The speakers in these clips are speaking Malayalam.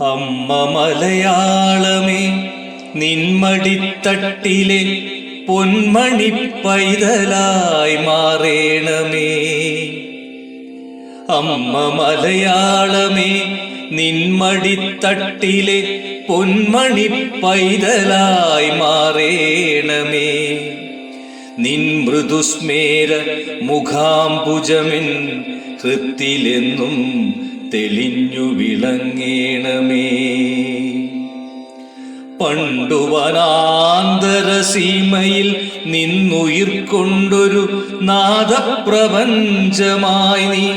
അമ്മ മലയാളമേ നിന്മടിത്തട്ടിലെ പൊന്മണി പൈതലായി മാറേണമേ. അമ്മ മലയാളമേ നിന്മടിത്തട്ടിലെ പൊന്മണി പൈതലായി മാറേണമേ. നിൻ മൃദുസ്മേര മുഖാംബുജമിൻ ഹൃത്തിലെന്നും തെളിഞ്ഞു വിളങ്ങേണമേ. പണ്ടു വനാന്തരസീമയിൽ നിന്നുയിർക്കൊണ്ടൊരു നാദപ്രപഞ്ചമായി നീ.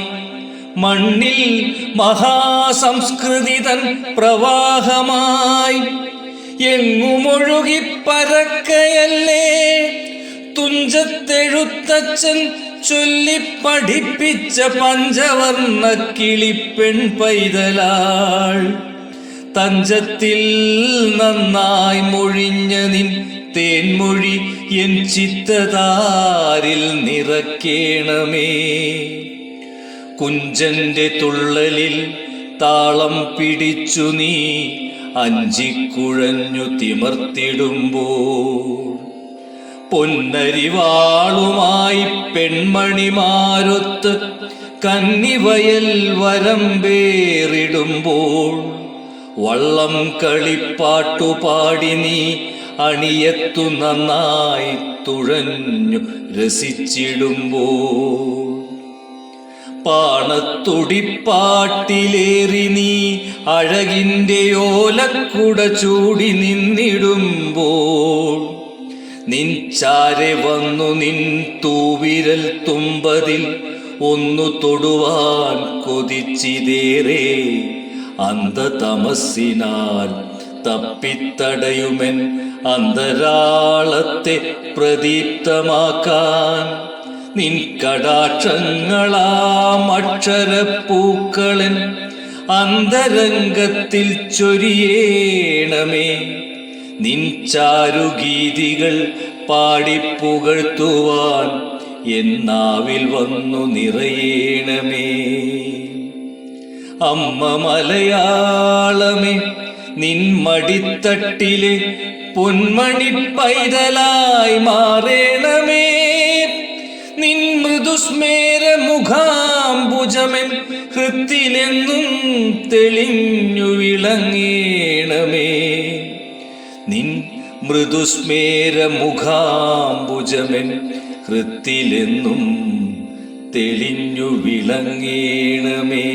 മണ്ണിൽ മഹാസംസ്കൃതി തൻ പ്രവാഹമായി. എങ്ങുമൊഴുകി പരക്കയല്ലേ തുഞ്ചത്തെഴുത്തച്ഛൻ ചൊല്ലി പഠിപ്പിച്ച പഞ്ചവർണ കിളിപ്പെൺ പൈതലാൾ തഞ്ചത്തിൽ നന്നായി മൊഴിഞ്ഞ നിൻ തേൻമൊഴി എൻ ചിത്തതാരിൽ നിറക്കേണമേ. കുഞ്ചന്റെ തുള്ളലിൽ താളം പിടിച്ചു നീ അഞ്ചിക്കുഴഞ്ഞു തിമർത്തിടുമ്പോൾ പൊന്നരിവാളുമായി പെൺമണിമാരൊത്ത് കന്നിവയൽ വരമ്പേറിടുമ്പോൾ വള്ളം കളിപ്പാട്ടുപാടി നീ അണിയത്തു നന്നായി തുഴഞ്ഞു രസിച്ചിടുമ്പോൾ. പാണത്തുടിപ്പാട്ടിലേറി നീ അഴകിന്റെ ഓലക്കുട ചൂടി നിന്നിടുമ്പോൾ നിൻ ചാരെ വന്നു നിൻ തൂവിരൽ തുമ്പതിൽ ഒന്നു തൊടുവാൻ കൊതിച്ചിതേറെ അന്ധതമസ്സിനാൽ തപ്പിത്തടയുമെൻ അന്തരാളത്തെ പ്രദീപ്തമാക്കാൻ നിൻ കടാക്ഷങ്ങളാം അക്ഷരപ്പൂക്കളൻ അന്തരംഗത്തിൽ ചൊരിയേണമേ. നിൻ ചാരുഗീതികൾ പാടിപ്പുകഴ്ത്തുവാൻ എന്നാവിൽ വന്നു നിറയേണമേ. അമ്മ മലയാളമേ നിൻ മടിത്തട്ടിലെ പൊന്മണി പൈതലായി മാറേണമേ. നിൻ മൃദുസ്മേര മുഖാംബുജമൻ ഹൃത്തിലെന്നും തെളിഞ്ഞു വിളങ്ങേണമേ നിൻ മൃദുസ്മേര മുഖാംബുജമൻ ഹൃത്തിലെന്നും തെളിഞ്ഞു വിളങ്ങേണമേ.